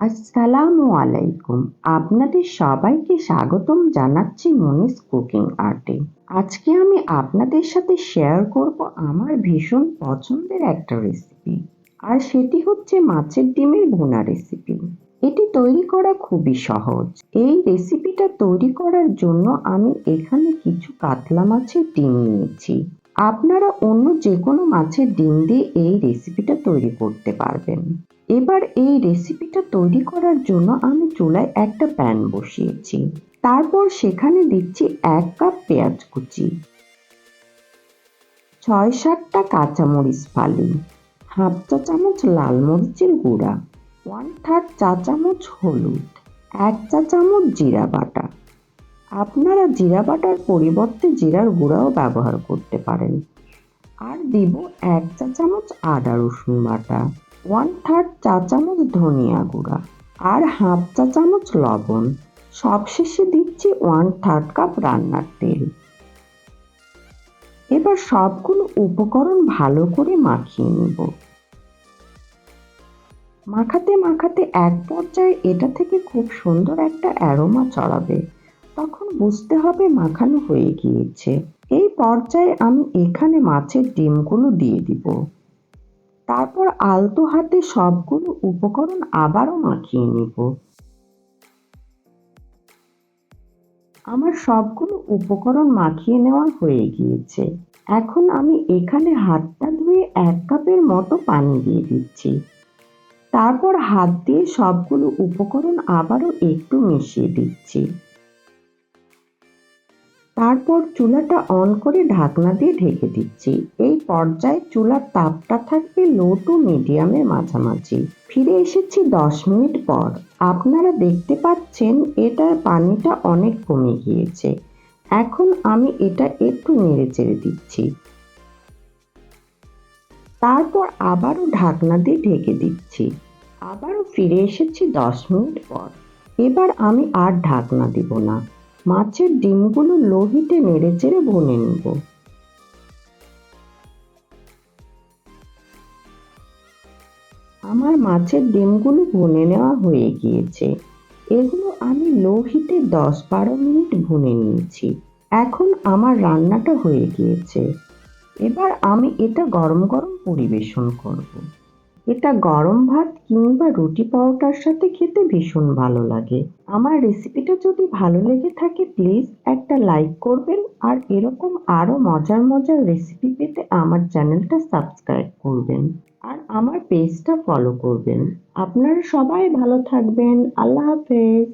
আসসালামু আলাইকুম। আপনাদের সবাইকে স্বাগতম জানাচ্ছি মনিস কুকিং আর্টে। আজকে আমি আপনাদের সাথে শেয়ার করব আমার ভীষণ পছন্দের একটা রেসিপি আর সেটি হচ্ছে মাছের ডিমের ভুনা রেসিপি এটি তৈরি করা খুবই সহজ। এই রেসিপিটা তৈরি করার জন্য আমি এখানে কিছু কাতলা মাছের ডিম নিয়েছি। আপনারা অন্য যে কোনো মাছের ডিম দিয়ে এই রেসিপিটা তৈরি করতে পারবেন। এবার এই রেসিপিটা তৈরি করার জন্য আমি চুলায় একটা প্যান বসিয়েছি। তারপর সেখানে দিচ্ছি এক কাপ পেঁয়াজ কুচি, ছয় সাতটা কাঁচামরিচ ফালি, হাফ চা চামচ লাল মরিচের গুঁড়া, ওয়ান থার্ড চা চামচ হলুদ, এক চা চামচ জিরা বাটা আপনারা জিরা বাটার পরিবর্তে জিরার গুঁড়াও ব্যবহার করতে পারেন। আর দিব এক চা চামচ আদা রসুন বাটা ওয়ান থার্ড চা চামচ ধনিয়া গুঁড়া আর হাফ চা চামচ লবণ। সবশেষে দিচ্ছি ওয়ান থার্ড কাপ রান্নার তেল। এবার সবগুলো উপকরণ ভালো করে মাখিয়ে নেব। মাখাতে মাখাতে এক পর্যায়ে এটা থেকে খুব সুন্দর একটা অ্যারোমা চড়াবে তখন বুঝতে হবে মাখানো হয়ে গিয়েছে। এই পর্যায়ে আমি এখানে মাছের ডিমগুলো দিয়ে দিব। তারপর আলতো হাতে সবগুলো উপকরণ আবারও মাখিয়ে নিব। আমার সবগুলো উপকরণ মাখিয়ে নেওয়া হয়ে গিয়েছে। এখন আমি এখানে হাতটা ধুয়ে এক কাপের মতো পানি দিয়ে দিচ্ছি। তারপর হাত দিয়ে সবগুলো উপকরণ আবারও একটু মিশিয়ে দিচ্ছি। তারপর চুলাটা অন করে ঢাকনা দিয়ে ঢেকে দিচ্ছি। এই পর্যায়ে চুলার তাপটা থাকবে লো টু মিডিয়ামের মাঝামাঝি। ফিরে এসেছি দশ মিনিট পর। আপনারা দেখতে পাচ্ছেন এটার পানিটা অনেক কমে গিয়েছে। এখন আমি এটা একটু নেড়ে চেড়ে দিচ্ছি। তারপর আবারও ঢাকনা দিয়ে ঢেকে দিচ্ছি। আবারও ফিরে এসেছি দশ মিনিট পর। এবার আমি আর ঢাকনা দিব না। মাছের ডিমগুলো লোহিতে নেড়ে চেড়ে ভুনে নেব। আমার মাছের ডিমগুলো ভুনে নেওয়া হয়ে গিয়েছে। এগুলো আমি লোহিতে দশ বারো মিনিট ভুনে নিয়েছি। এখন আমার রান্নাটা হয়ে গিয়েছে। এবার আমি এটা গরম গরম পরিবেশন করব। এটা গরম ভাত কিংবা রুটি পরোটার সাথে খেতে ভীষণ ভালো লাগে। আমার রেসিপিটা যদি ভালো লেগে থাকে, প্লিজ একটা লাইক করবেন আর এরকম আরও মজার মজার রেসিপি পেতে আমার চ্যানেলটা সাবস্ক্রাইব করবেন আর আমার পেজটা ফলো করবেন। আপনারা সবাই ভালো থাকবেন। আল্লাহ হাফেজ।